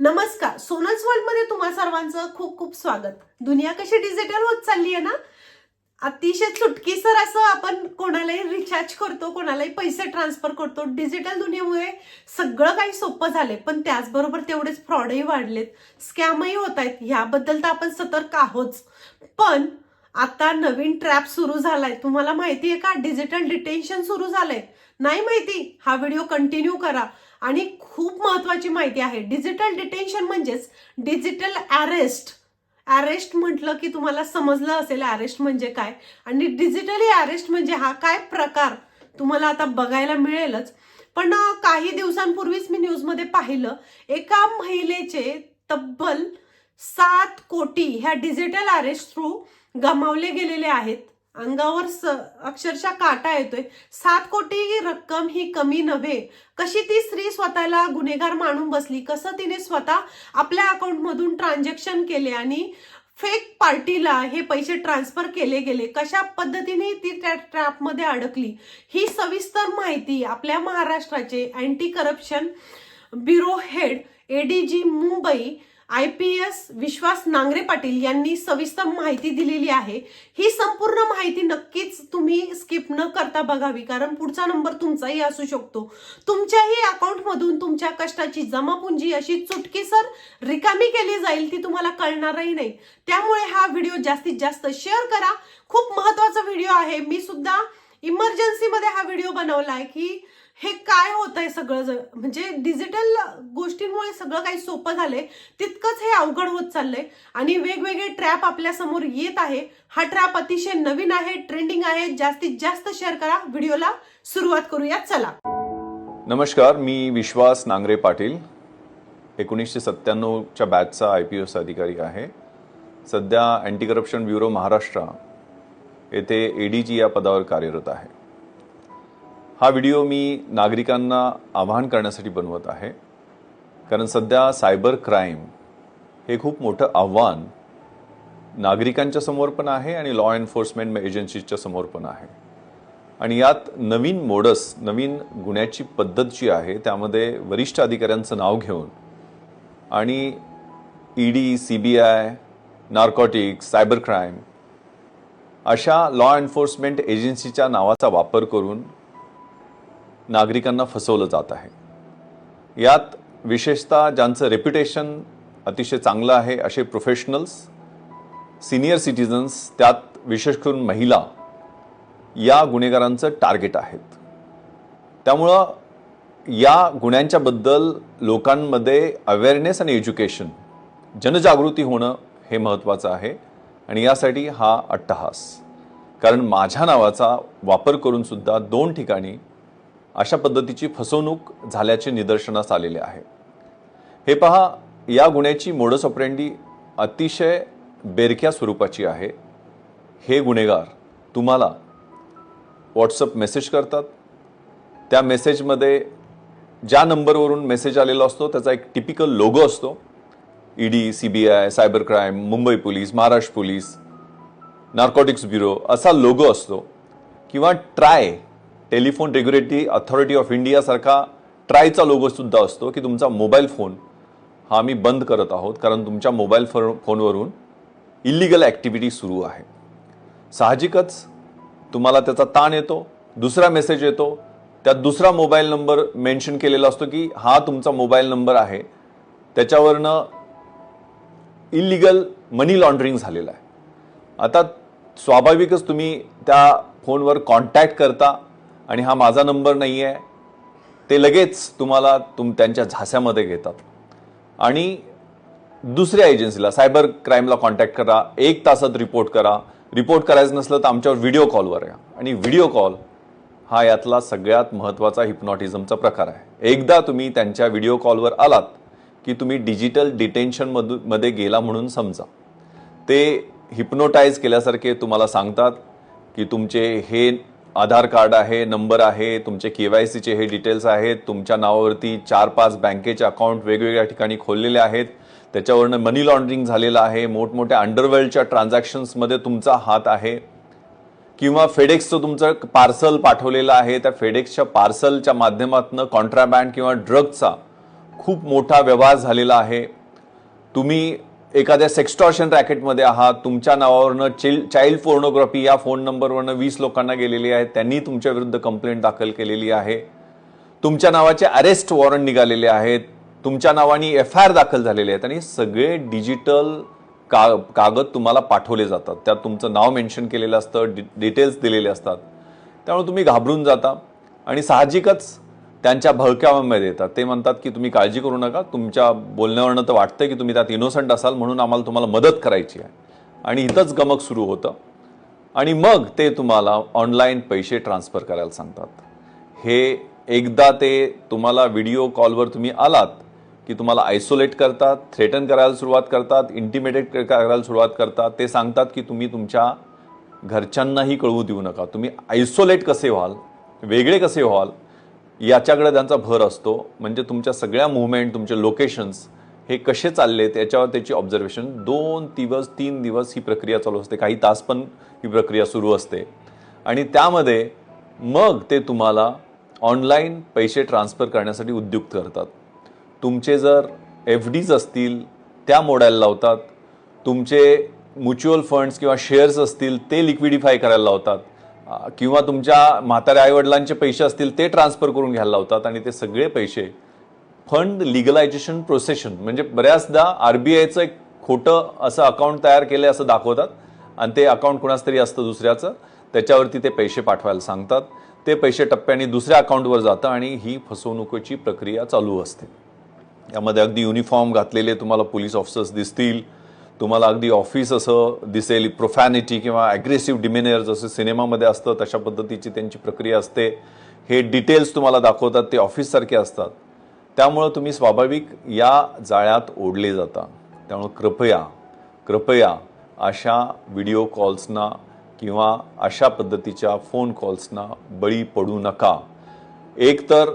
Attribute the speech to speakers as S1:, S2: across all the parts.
S1: नमस्कार सोनल्स वर्ल्डमध्ये तुम्हा सर्वांचं खूप खूप स्वागत. दुनिया कशी डिजिटल होत चालली आहे ना? अतिशय चुटकीसर असं आपण कोणालाही रिचार्ज करतो कोणालाही पैसे ट्रान्सफर करतो. डिजिटल दुनियेमुळे सगळं काही सोपं झालंय पण त्याचबरोबर तेवढेच फ्रॉडही वाढलेत स्कॅमही होत आहेत. ह्याबद्दल तर आपण सतर्क आहोत. पण आता नवीन ट्रॅप सुरू झालाय. तुम्हाला माहिती आहे का? डिजिटल डिटेन्शन सुरू झालंय. नाही माहिती हा व्हिडिओ कंटिन्यू करा. आणि खूप महत्वाची माहिती आहे डिजिटल डिटेन्शन म्हणजेच डिजिटल अरेस्ट अरेस्ट म्हटलं की तुम्हाला समजलं असेल अरेस्ट म्हणजे काय. आणि डिजिटली अरेस्ट म्हणजे हा काय प्रकार तुम्हाला आता बघायला मिळेलच. पण काही दिवसांपूर्वीच मी न्यूजमध्ये पाहिलं एका महिलेचे तब्बल सात कोटी ह्या डिजिटल अरेस्ट थ्रू गमावले गेलेले आहेत. अंगावर स अक्षरशः काटा येतोय. सात कोटी ही रक्कम ही कमी नव्हे. कशी ती स्त्री स्वतःला गुन्हेगार मानून बसली? कसं तिने स्वतः आपल्या अकाउंटमधून ट्रान्झॅक्शन केले आणि फेक पार्टीला हे पैसे ट्रान्सफर केले गेले? कशा पद्धतीने ती त्या ट्रॅपमध्ये अडकली? ही सविस्तर माहिती आपल्या महाराष्ट्राचे anti corruption bureau head ADG Mumbai I P S Vishwas Nangare Patil यांनी सविस्तर माहिती दिलेली आहे. ही संपूर्ण माहिती नक्कीच तुम्ही स्किप न करता बघावी कारण पुढचा नंबर तुमचाही असू शकतो. तुमच्याही अकाउंटमधून तुमच्या कष्टाची जमापुंजी अशी चुटकीसर रिकामी केली जाईल ती तुम्हाला कळणारही नाही. त्यामुळे हा व्हिडिओ जास्तीत जास्त शेअर करा. खूप महत्त्वाचा व्हिडिओ आहे. मी सुद्धा इमर्जन्सीमध्ये हा व्हिडिओ बनवला आहे की हे काय होत आहे सगळं ज- म्हणजे डिजिटल गोष्टींमुळे सगळं काही सोपं झालंय तितकंच हे अवघड होत चाललंय. आणि वेगवेगळे ट्रॅप आपल्यासमोर येत आहे. हा ट्रॅप अतिशय नवीन आहे ट्रेंडिंग आहे. जास्तीत जास्त शेअर करा. व्हिडिओला सुरुवात करूया चला.
S2: नमस्कार मी विश्वास नांगरे पाटील. एकोणीसशे सत्त्याण्णवच्या बॅचचा आय पी एस अधिकारी आहे. सध्या अँटी करप्शन ब्युरो महाराष्ट्र येथे ए डी जी या पदावर कार्यरत आहे. हा व्हिडिओ मी नागरिकांना आवाहन करण्यासाठी बनवत आहे. कारण सध्या सायबर क्राईम हे खूप मोठं आव्हान नागरिकांच्या समोर पण आहे आणि लॉ एन्फोर्समेंट एजन्सीच्या समोर पण आहे. आणि यात नवीन मोडस नवीन गुन्ह्याची पद्धत जी आहे त्यामध्ये वरिष्ठ अधिकाऱ्यांचं नाव घेऊन आणि E D C B I narcotics cyber crime अशा लॉ एन्फोर्समेंट एजन्सीच्या नावाचा वापर करून नागरिकांना फसवलं जात आहे. यात विशेषतः ज्यांचं रेप्युटेशन अतिशय चांगलं आहे असे प्रोफेशनल्स सिनियर सिटिझन्स त्यात विशेष करून महिला या गुन्हेगारांचं टार्गेट आहेत. त्यामुळं या गुन्ह्यांच्याबद्दल लोकांमध्ये अवेअरनेस आणि एज्युकेशन जनजागृती होणं हे महत्त्वाचं आहे आणि यासाठी हा अट्टहास. कारण माझ्या नावाचा वापर करूनसुद्धा दोन ठिकाणी अशा पद्धतीची फसवणूक झाल्याचे निदर्शनास आलेले आहे. हे पहा या गुन्ह्याची मोडस ऑपरेंडी अतिशय बेरक्या स्वरूपाची आहे. हे गुन्हेगार तुम्हाला व्हॉट्सअप मेसेज करतात. त्या मेसेजमध्ये ज्या नंबरवरून मेसेज आलेला असतो त्याचा एक टिपिकल लोगो असतो. E ED C B I cyber crime Mumbai police Maharashtra police narcotics bureau असा लोगो असतो. किंवा TRAI telephone regulatory authority of इंडियासारखा ट्रायचा लोगो सुद्धा असतो की तुमचा मोबाईल फोन हा आम्ही बंद करत आहोत कारण तुमच्या मोबाईल फो फोनवरून इलिगल ॲक्टिव्हिटी सुरू आहे. साहजिकच तुम्हाला त्याचा ताण येतो दुसरा मेसेज येतो त्यात दुसरा मोबाईल नंबर मेन्शन केलेला असतो की हा तुमचा मोबाईल नंबर आहे त्याच्यावरनं इलिगल मनी लॉन्ड्रिंग झालेलं आहे. आता स्वाभाविकच तुम्ही त्या फोनवर कॉन्टॅक्ट करता आणि हा माझा नंबर नाही आहे ते लगेच तुम्हाला तुम त्यांच्या झास्यामध्ये घेतात. आणि दुसऱ्या एजन्सीला सायबर क्राईमला कॉन्टॅक्ट करा. एक तासात रिपोर्ट करा. रिपोर्ट करायचं नसलं तर आमच्यावर व्हिडिओ कॉलवर या. आणि व्हिडिओ कॉल हा यातला सगळ्यात महत्त्वाचा हिप्नॉटिझमचा प्रकार आहे. एकदा तुम्ही त्यांच्या व्हिडिओ कॉलवर आलात की तुम्ही डिजिटल डिटेन्शनमधू मध्ये गेला म्हणून समजा. ते हिप्नोटाईज केल्यासारखे तुम्हाला सांगतात की तुमचे हे आधार कार्ड आहे नंबर आहे तुमचे के वाय सीचे हे डिटेल्स आहेत तुमच्या नावावरती चार पाच बँकेचे अकाउंट वेगवेगळ्या ठिकाणी खोललेले आहेत. त्याच्यावरनं मनी लॉन्ड्रिंग झालेलं आहे. मोठमोठ्या अंडरवर्ल्डच्या ट्रान्झॅक्शन्समध्ये तुमचा हात आहे. किंवा फेडेक्सचं तुमचं पार्सल पाठवलेलं आहे. त्या फेडेक्सच्या पार्सलच्या माध्यमातून कॉन्ट्राबँड किंवा ड्रगचा खूप मोठा व्यवहार झालेला आहे. तुम्ही एखाद्या सेक्स्टॉर्शन रॅकेटमध्ये आहात तुमच्या नावावरनं चिल चाइल्ड पोर्नोग्राफी या फोन नंबरवरनं वीस लोकांना गेलेली आहे त्यांनी तुमच्या विरुद्ध कंप्लेंट दाखल केलेली आहे. तुमच्या नावाचे अरेस्ट वॉरंट निघालेले आहेत तुमच्या नावाने एफ आय आर दाखल झालेले आहेत आणि सगळे डिजिटल का कागद तुम्हाला पाठवले जातात. त्यात तुमचं नाव मेन्शन केलेलं असतं डि डिटेल्स दिलेले असतात. त्यामुळे तुम्ही घाबरून जाता. आणि साहजिकच त्यांच्या भळक्यामध्ये येतात. ते म्हणतात की तुम्ही काळजी करू नका. तुमच्या बोलण्यावरनं तर वाटतं की तुम्ही त्यात इनोसंट असाल म्हणून आम्हाला तुम्हाला मदत करायची आहे. आणि इथंच गमक सुरू होतं. आणि मग ते तुम्हाला ऑनलाईन पैसे ट्रान्सफर करायला सांगतात. हे एकदा ते तुम्हाला व्हिडिओ कॉलवर तुम्ही आलात की तुम्हाला आयसोलेट करतात थ्रेटन करायला सुरुवात करतात इंटिमेटेट करायला सुरुवात करतात. ते सांगतात की तुम्ही तुमच्या घरच्यांनाही कळवू देऊ नका. तुम्ही आयसोलेट कसे व्हाल? वेगळे कसे व्हाल? याच्याकडे त्यांचा भर असतो. म्हणजे तुमच्या सगळ्या मुवमेंट तुमचे लोकेशन्स हे कसे चालले त्याच्यावर त्याची ऑब्झर्वेशन दोन दिवस तीन दिवस ही प्रक्रिया चालू असते. काही तास पण ही प्रक्रिया सुरू असते. आणि त्यामध्ये मग ते तुम्हाला ऑनलाईन पैसे ट्रान्सफर करण्यासाठी उद्युक्त करतात. तुमचे जर एफ डीज असतील त्या मोडायला लावतात. तुमचे म्युच्युअल फंड्स किंवा शेअर्स असतील ते लिक्विडिफाय करायला लावतात. किंवा तुमच्या म्हाताऱ्या आईवडिलांचे पैसे असतील ते ट्रान्सफर करून घ्यायला लावतात आणि ते सगळे पैसे फंड लिगलायझेशन प्रोसेशन म्हणजे बऱ्याचदा आर बी आयचं एक खोटं असं अकाउंट तयार केलं असं दाखवतात आणि ते अकाउंट कुणाच तरी असतं दुसऱ्याचं. त्याच्यावरती ते पैसे पाठवायला सांगतात. ते पैसे टप्प्याने दुसऱ्या अकाउंटवर जातं आणि ही फसवणुकीची प्रक्रिया चालू असते. यामध्ये अगदी युनिफॉर्म घातलेले तुम्हाला पोलीस ऑफिसर्स दिसतील. तुम्हाला अगदी ऑफिस असं दिसेल प्रोफॅनिटी किंवा ॲग्रेसिव्ह डिमेनियर जसं सिनेमामध्ये असतं तशा पद्धतीची त्यांची प्रक्रिया असते. हे डिटेल्स तुम्हाला दाखवतात ते ऑफिससारखे असतात. त्यामुळं तुम्ही स्वाभाविक या जाळ्यात ओढले जाता. त्यामुळं कृपया कृपया अशा व्हिडिओ कॉल्सना किंवा अशा पद्धतीच्या फोन कॉल्सना बळी पडू नका. एक तर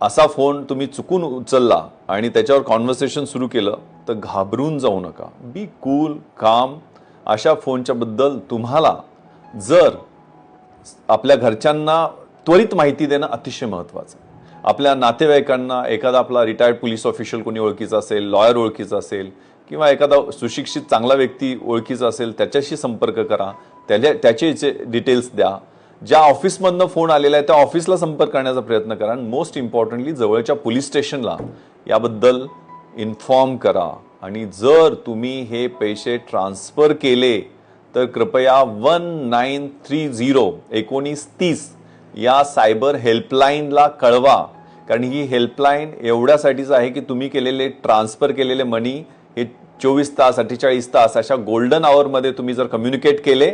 S2: असा फोन तुम्ही चुकून उचलला आणि त्याच्यावर कॉन्व्हर्सेशन सुरू केलं तर घाबरून जाऊ नका. बी कूल काम अशा फोनच्या बद्दल तुम्हाला जर आपल्या घरच्यांना त्वरित माहिती देणं अतिशय महत्त्वाचं आहे. आपल्या नातेवाईकांना एखादा आपला रिटायर्ड पोलीस ऑफिशियल कोणी ओळखीचा असेल लॉयर ओळखीचा असेल किंवा एखादा सुशिक्षित चांगला व्यक्ती ओळखीचा असेल त्याच्याशी संपर्क करा. त्याच्या त्याचे जे डिटेल्स द्या. ज्या ऑफिसमधनं फोन आलेला आहे त्या ऑफिसला संपर्क करण्याचा प्रयत्न करा. आणि मोस्ट इम्पॉर्टंटली जवळच्या पोलीस स्टेशनला याबद्दल इन्फॉर्म करा. आणि जर तुम्ही हे पैसे ट्रान्सफर केले तर कृपया वन नाईन थ्री झिरो एकोणीस तीस या सायबर हेल्पलाईनला कळवा. कारण ही हेल्पलाईन एवढ्यासाठीच आहे की तुम्ही केलेले ट्रान्सफर केलेले मनी हे चोवीस तास अठ्ठेचाळीस तास अशा गोल्डन आवरमध्ये तुम्ही जर कम्युनिकेट केले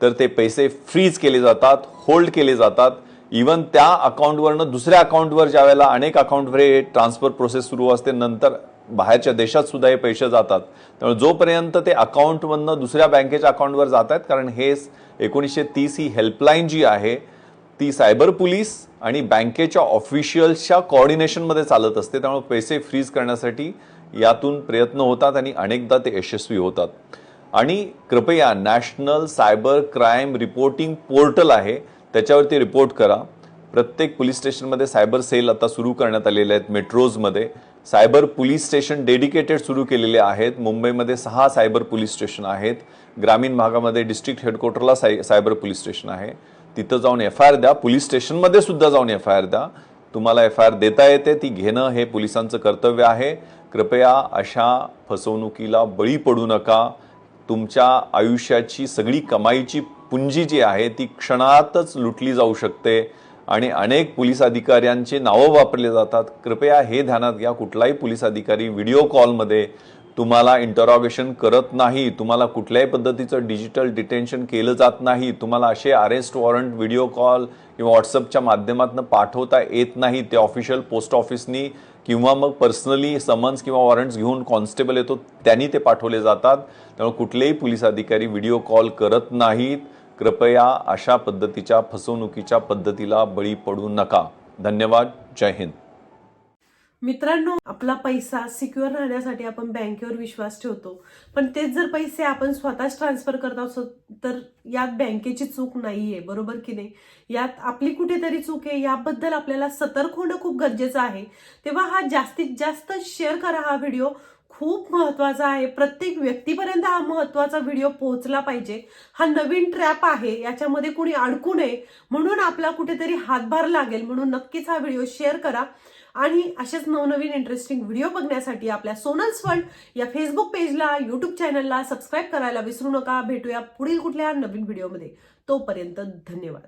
S2: तर ते पैसे फ्रीज केले जातात होल्ड केले जातात. इवन त्या अकाउंटवरनं दुसऱ्या अकाउंटवर ज्या वेळेला अनेक अकाउंटवर हे ट्रान्सफर प्रोसेस सुरू असते नंतर बाहेरच्या देशात सुद्धा हे पैसे जातात. त्यामुळे जोपर्यंत ते अकाउंटमधनं दुसऱ्या बँकेच्या अकाउंटवर जात आहेत कारण हे एकोणीसशे तीस ही हेल्पलाईन जी आहे ती सायबर पोलीस आणि बँकेच्या ऑफिशियल्सच्या कॉर्डिनेशनमध्ये चालत असते. त्यामुळे पैसे फ्रीज करण्यासाठी यातून प्रयत्न होतात आणि अनेकदा ते यशस्वी होतात. आणि कृपया national cyber crime reporting portal आहे त्याच्यावरती रिपोर्ट करा. प्रत्येक पोलीस स्टेशनमध्ये सायबर सेल आता सुरू करण्यात आलेले आहेत मेट्रोजमध्ये सायबर पोलीस स्टेशन डेडिकेटेड सुरू केलेले आहेत. मुंबईमध्ये सहा सायबर पोलीस स्टेशन आहेत. ग्रामीण भागामध्ये डिस्ट्रिक्ट हेडक्वार्टरला साय सायबर पोलीस स्टेशन आहे. तिथं जाऊन एफ आय आर द्या. पोलीस स्टेशनमध्ये सुद्धा जाऊन एफ आय आर द्या. तुम्हाला एफ आय आर देता येते. ती घेणं हे पोलिसांचं कर्तव्य आहे. कृपया अशा फसवणुकीला बळी पडू नका. तुमच्या आयुष्याची सगळी कमाईची पुंजी जी आहे ती क्षणातच लुटली जाऊ शकते. आणि अनेक पोलीस अधिकाऱ्यांचे नावं वापरले जातात. कृपया हे ध्यानात घ्या. कुठलाही पोलीस अधिकारी व्हिडिओ कॉलमध्ये तुम्हाला इंटरॉगेशन करत नाही तुम्हाला कुठल्याही पद्धतीचं डिजिटल डिटेन्शन केलं जात नाही तुम्हाला असे अरेस्ट वॉरंट व्हिडिओ कॉल किंवा व्हॉट्सअपच्या माध्यमातून पाठवता येत नाही ते ऑफिशियल पोस्ट ऑफिसनी किंवा मग पर्सनली समन्स किंवा वॉरंट्स घेऊन कॉन्स्टेबल येतो त्यांनी ते पाठवले जातात. त्यामुळे कुठलेही पोलीस अधिकारी व्हिडिओ कॉल करत नाहीत. कृपया अशा पद्धतीच्या फसवणुकीच्या पद्धतीला बळी पडू नका. धन्यवाद. जय हिंद.
S1: मित्रांनो आपला पैसा सिक्युअर राहण्यासाठी आपण बँकेवर विश्वास ठेवतो. पण तेच जर पैसे आपण स्वतःच ट्रान्सफर करत असो तर यात बँकेची चूक नाहीये बरोबर की नाही? यात आपली कुठेतरी चूक आहे याबद्दल आपल्याला सतर्क होणं खूप गरजेचं आहे. तेव्हा हा जास्तीत जास्त शेअर करा हा व्हिडिओ खूप महत्त्वाचा आहे. प्रत्येक व्यक्तीपर्यंत हा महत्त्वाचा व्हिडिओ पोहोचला पाहिजे. हा नवीन ट्रॅप आहे. याच्यामध्ये कुणी अडकू नये. म्हणून आपला कुठेतरी हातभार लागेल. म्हणून नक्कीच हा व्हिडिओ शेअर करा. आणि असेच नवनवीन इंटरेस्टिंग व्हिडिओ बघण्यासाठी आपल्या सोनल्स वर्ल्ड या फेसबुक पेजला युट्यूब चॅनलला सबस्क्राईब करायला विसरू नका. भेटूया पुढील कुठल्या नवीन व्हिडिओमध्ये तोपर्यंत धन्यवाद.